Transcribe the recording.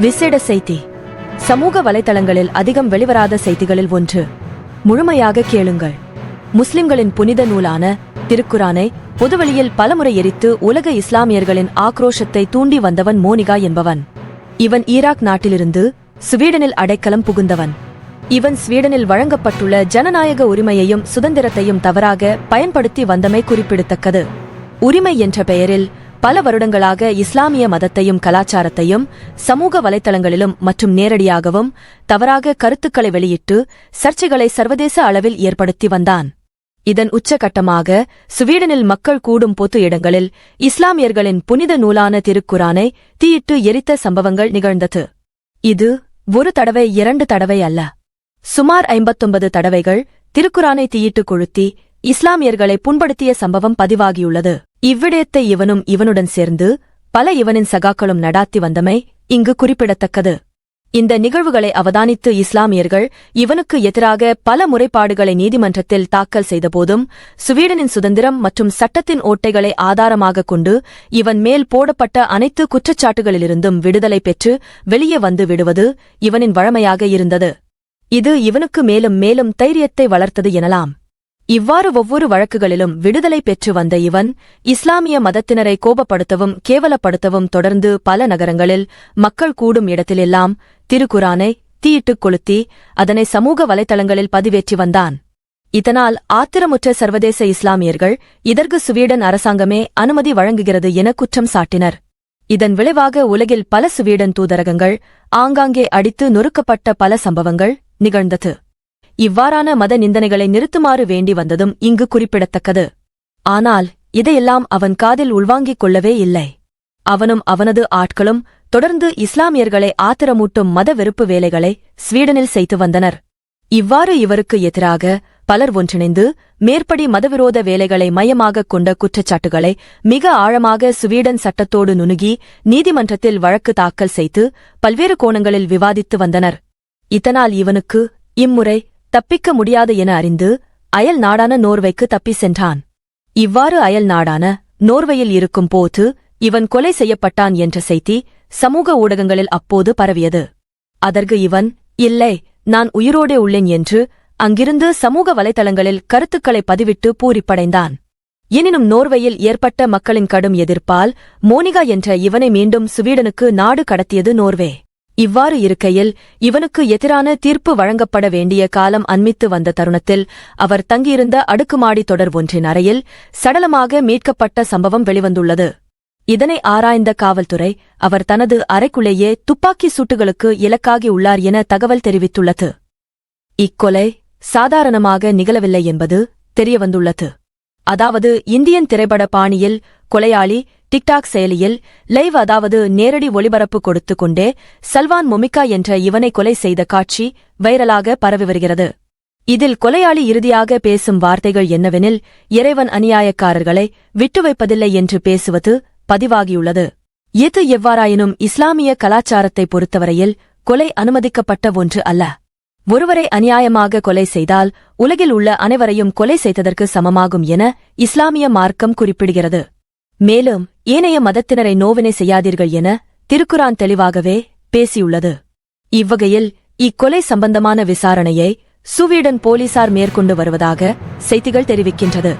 விசேட செய்தி. சமூக வலைதளங்களில் அதிகம் வெளிவராத செய்திகளில் ஒன்று. முழுமையாக கேளுங்கள். முஸ்லிம்களின் புனித நூலான திருக்குரானை பொதுவெளியில் பலமுறை எரித்து உலக இஸ்லாமியர்களின் ஆக்ரோஷத்தை தூண்டி வந்தவன் மோனிகா என்பவன். இவன் ஈராக் நாட்டிலிருந்து ஸ்வீடனில் அடைக்கலம் புகுந்தவன். இவன் ஸ்வீடனில் வழங்கப்பட்டுள்ள ஜனநாயக உரிமையையும் சுதந்திரத்தையும் தவறாக பயன்படுத்தி வந்தமை குறிப்பிடத்தக்கது. உரிமை என்ற பெயரில் பல வருடங்களாக இஸ்லாமிய மதத்தையும் கலாச்சாரத்தையும் சமூக வலைத்தளங்களிலும் மற்றும் நேரடியாகவும் தவறாக கருத்துக்களை வெளியிட்டு சர்ச்சைகளை சர்வதேச அளவில் ஏற்படுத்தி வந்தான். இதன் உச்சகட்டமாக சுவீடனில் மக்கள் கூடும் பொது இடங்களில் இஸ்லாமியர்களின் புனித நூலான திருக்குரானை தீயிட்டு எரித்த சம்பவங்கள் நிகழ்ந்தது. இது ஒரு தடவை இரண்டு தடவை அல்ல. சுமார் ஐம்பத்தொன்பது தடவைகள் திருக்குரானை தீயிட்டு கொளுத்தி இஸ்லாமியர்களை புண்படுத்திய சம்பவம் பதிவாகியுள்ளது. இவ்விடயத்தை இவனும் இவனுடன் சேர்ந்து பல இவனின் சகாக்களும் நடாத்தி வந்தமை இங்கு குறிப்பிடத்தக்கது. இந்த நிகழ்வுகளை அவதானித்து இஸ்லாமியர்கள் இவனுக்கு எதிராக பல முறைப்பாடுகளை நீதிமன்றத்தில் தாக்கல் செய்தபோதும் சுவீடனின் சுதந்திரம் மற்றும் சட்டத்தின் ஓட்டைகளை ஆதாரமாகக் கொண்டு இவன் மேல் போடப்பட்ட அனைத்து குற்றச்சாட்டுகளிலிருந்தும் விடுதலை பெற்று வெளியே வந்து விடுவது இவனின் வழமையாக இருந்தது. இது இவனுக்கு மேலும் மேலும் தைரியத்தை வளர்த்தது எனலாம். இவ்வாறு ஒவ்வொரு வழக்குகளிலும் விடுதலை பெற்று வந்த இவன் இஸ்லாமிய மதத்தினரை கோபப்படுத்தவும் கேவலப்படுத்தவும் தொடர்ந்து பல நகரங்களில் மக்கள் கூடும் இடத்திலெல்லாம் திருக்குரானை தீயிட்டுக் கொளுத்தி அதனை சமூக வலைத்தளங்களில் பதிவேற்றி வந்தான். இதனால் ஆத்திரமுற்ற சர்வதேச இஸ்லாமியர்கள் இதற்கு சுவீடன் அரசாங்கமே அனுமதி வழங்குகிறது என குற்றம் சாட்டினர். இதன் விளைவாக உலகில் பல சுவீடன் தூதரகங்கள் ஆங்காங்கே அடித்து நொறுக்கப்பட்ட பல சம்பவங்கள் நிகழ்ந்தது. இவ்வாறான மத நிந்தனைகளை நிறுத்துமாறு வேண்டி வந்ததும் இங்கு குறிப்பிடத்தக்கது. ஆனால் இதையெல்லாம் அவன் காதில் உள்வாங்கிக் கொள்ளவே இல்லை. அவனும் அவனது ஆட்களும் தொடர்ந்து இஸ்லாமியர்களை ஆத்திரமூட்டும் மத வெறுப்பு வேலைகளை ஸ்வீடனில் செய்து வந்தனர். இவ்வாறு இவருக்கு எதிராக பலர் ஒன்றிணைந்து மேற்படி மதவிரோத வேலைகளை மையமாகக் கொண்ட குற்றச்சாட்டுகளை மிக ஆழமாக சுவீடன் சட்டத்தோடு நுணுகி நீதிமன்றத்தில் வழக்கு தாக்கல் செய்து பல்வேறு கோணங்களில் விவாதித்து வந்தனர். இதனால் இவனுக்கு இம்முறை தப்பிக்க முடியாது என அறிந்து அயல் நாடான நோர்வைக்கு தப்பி சென்றான். இவ்வாறு அயல் நாடான நோர்வையில் இருக்கும் போது இவன் கொலை செய்யப்பட்டான் என்ற செய்தி சமூக ஊடகங்களில் அப்போது பரவியது. அதற்கு இவன் இல்லை நான் உயிரோடே உள்ளேன் என்று அங்கிருந்து சமூக வலைதளங்களில் கருத்துக்களை பதிவிட்டு பூரிப்படைந்தான். எனினும் நோர்வையில் ஏற்பட்ட மக்களின் கடும் எதிர்ப்பால் மோனிகா என்ற இவனை மீண்டும் சுவீடனுக்கு நாடு கடத்தியது நோர்வே. இவ்வாறு இருக்கையில் இவனுக்கு எதிரான தீர்ப்பு வழங்கப்பட வேண்டிய காலம் அண்மித்து வந்த தருணத்தில் அவர் தங்கியிருந்த அடுக்குமாடி தொடர் ஒன்றின் அறையில் சடலமாக மீட்கப்பட்ட சம்பவம் வெளிவந்துள்ளது. இதனை ஆராய்ந்த காவல்துறை அவர் தனது அறைக்குள்ளேயே துப்பாக்கி சூட்டுகளுக்கு இலக்காகி உள்ளார் என தகவல் தெரிவித்துள்ளது. இக்கொலை சாதாரணமாக நிகழவில்லை என்பது தெரியவந்துள்ளது. அதாவது இந்தியன் திரைப்பட பாணியில் கொலையாளி டிக்டாக் செயலியில் லைவ் அதாவது நேரடி ஒளிபரப்பு கொடுத்து கொண்டே சல்வான் மொமிகா என்ற இவனை கொலை செய்த காட்சி வைரலாக பரவி வருகிறது. இதில் கொலையாளி இறுதியாக பேசும் வார்த்தைகள் என்னவெனில் இறைவன் அநியாயக்காரர்களை விட்டு வைப்பதில்லை என்று பேசுவது பதிவாகியுள்ளது. எது எவ்வாறாயினும் இஸ்லாமிய கலாச்சாரத்தை பொறுத்தவரையில் கொலை அனுமதிக்கப்பட்ட ஒன்று அல்ல. ஒருவரை அநியாயமாக கொலை செய்தால் உலகில் உள்ள அனைவரையும் கொலை செய்ததற்கு சமமாகும் என இஸ்லாமிய மார்க்கம் குறிப்பிடுகிறது. மேலும் ஏனைய மதத்தினரை நோவினை செய்யாதீர்கள் என திருக்குரான் தெளிவாகவே பேசியுள்ளது. இவ்வகையில் இக்கொலை சம்பந்தமான விசாரணையை சுவீடன் போலீசார் மேற்கொண்டு வருவதாக செய்திகள் தெரிவிக்கின்றது.